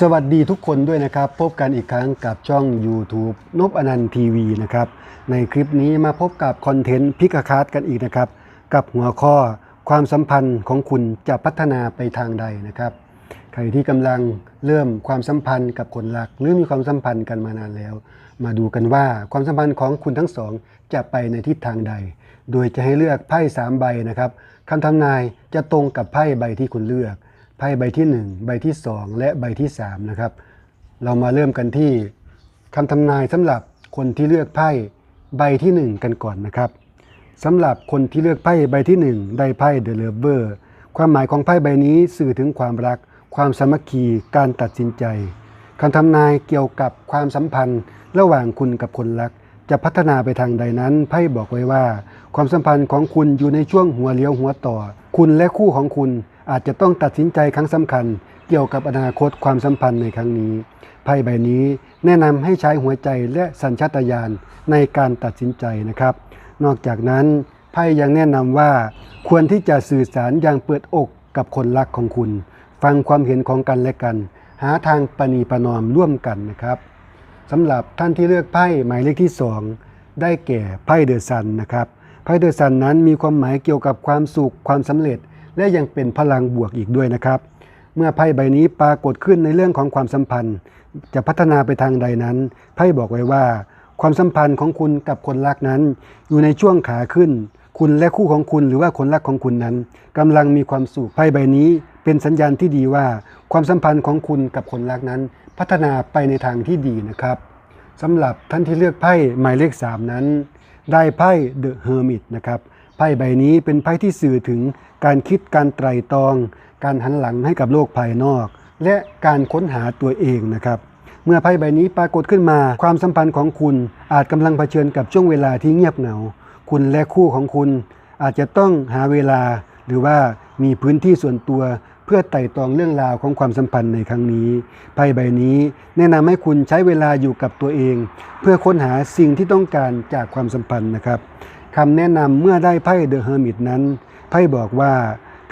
สวัสดีทุกคนด้วยนะครับ พบกันอีกครั้งกับช่อง YouTube นบอนันทีวีนะครับ ในคลิปนี้มาพบกับคอนเทนต์พิกคาร์ดกันอีกนะครับ กับหัวข้อความสัมพันธ์ของคุณจะพัฒนาไปทางใดนะครับ ใครที่กำลังเริ่มความสัมพันธ์กับคนรัก หรือมีความสัมพันธ์กันมานานแล้ว มาดูกันว่าความสัมพันธ์ของคุณทั้งสองจะไปในทิศทางใด โดยจะให้เลือกไพ่สามใบนะครับคำทำนายจะตรงกับไพ่ใบที่คุณเลือก ไพ่ใบที่ 1 ใบที่ 2 และใบที่3นะครับเรามาเริ่มกันที่คำทำนายสำหรับคนที่เลือกไพ่ใบที่ 1 กันก่อนนะครับสำหรับคนที่เลือกไพ่ใบที่ 1 ได้ไพ่เดอะเลเวอร์ความหมายของไพ่ใบนี้สื่อถึงความรัก ความสามัคคีการตัดสินใจคำทำนายเกี่ยวกับความสัมพันธ์ ระหว่างคุณกับคนรัก จะพัฒนาไปทางใดนั้น ไพ่บอกไว้ว่า ความสัมพันธ์ของคุณอยู่ในช่วงหัวเลี้ยวหัวต่อ คุณและคู่ของคุณ อาจจะต้องตัดสินใจครั้งสำคัญ เกี่ยวกับอนาคตความสัมพันธ์ในครั้งนี้ไพ่ใบนี้แนะนำให้ใช้หัวใจและสัญชาตญาณในการตัดสินใจนะครับ นอกจากนั้นไพ่ยังแนะนำว่า ควรที่จะสื่อสารอย่างเปิดอกกับคนรักของคุณ ฟังความเห็นของกันและกัน หาทางปณีประนอมร่วมกันนะครับสำหรับท่านที่เลือกไพ่หมายเลขที่ 2 ได้แก่ไพ่เดอะซันนะครับไพ่เดอะซันนั้นมีความหมายเกี่ยวกับความสุขความสำเร็จ และยังเป็นพลังบวกอีกด้วยนะครับ เมื่อไพ่ใบนี้ปรากฏขึ้นในเรื่องของความสัมพันธ์ จะพัฒนาไปทางใดนั้น ไพ่บอกไว้ว่า ความสัมพันธ์ของคุณกับคนรักนั้น อยู่ในช่วงขาขึ้น คุณและคู่ของคุณหรือว่าคนรักของคุณนั้นกำลังมีความสุขไพ่ใบนี้เป็นสัญญาณที่ดีว่า ความสัมพันธ์ของคุณกับคนรักนั้น พัฒนาไปในทางที่ดีนะครับสำหรับท่านที่เลือกไพ่หมายเลข 3 นั้น ได้ไพ่เดอะเฮอร์มิตนะครับ ไพ่ใบนี้เป็นไพ่ที่สื่อถึงการคิดการไตร่ตรอง การหันหลังให้กับโลกภายนอก และการค้นหาตัวเองนะครับเมื่อไพ่ใบนี้ปรากฏขึ้นมา ความสัมพันธ์ของคุณอาจกำลังเผชิญกับช่วงเวลาที่เงียบเหงา คุณและคู่ของคุณ อาจจะต้องหาเวลา หรือว่ามีพื้นที่ส่วนตัวเพื่อไต่ตองเรื่องราวของความสัมพันธ์ในครั้งนี้ไพ่ใบนี้แนะนำให้คุณใช้เวลาอยู่กับตัวเอง เพื่อค้นหาสิ่งที่ต้องการจากความสัมพันธ์นะครับ คำแนะนำเมื่อได้ไพ่เดอะเฮอร์มิตนั้น ไพ่บอกว่า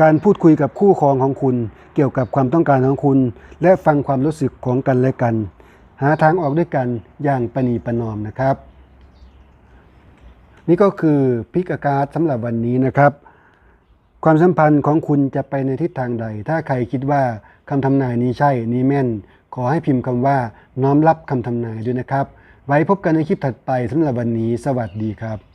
การพูดคุยกับคู่ครองของคุณ เกี่ยวกับความต้องการของคุณ และฟังความรู้สึกของกันและกัน หาทางออกด้วยกันอย่างประนีประนอมนะครับ นี่ก็คือพิกอาการสำหรับวันนี้นะครับ ความสัมพันธ์ของคุณจะไปในทิศทางใด ถ้าใครคิดว่าคำทำนายนี้ใช่นี้แม่น ขอให้พิมพ์คำว่าน้อมรับคำทำนายด้วยนะครับ ไว้พบกันในคลิปถัดไปสำหรับวันนี้ สวัสดีครับ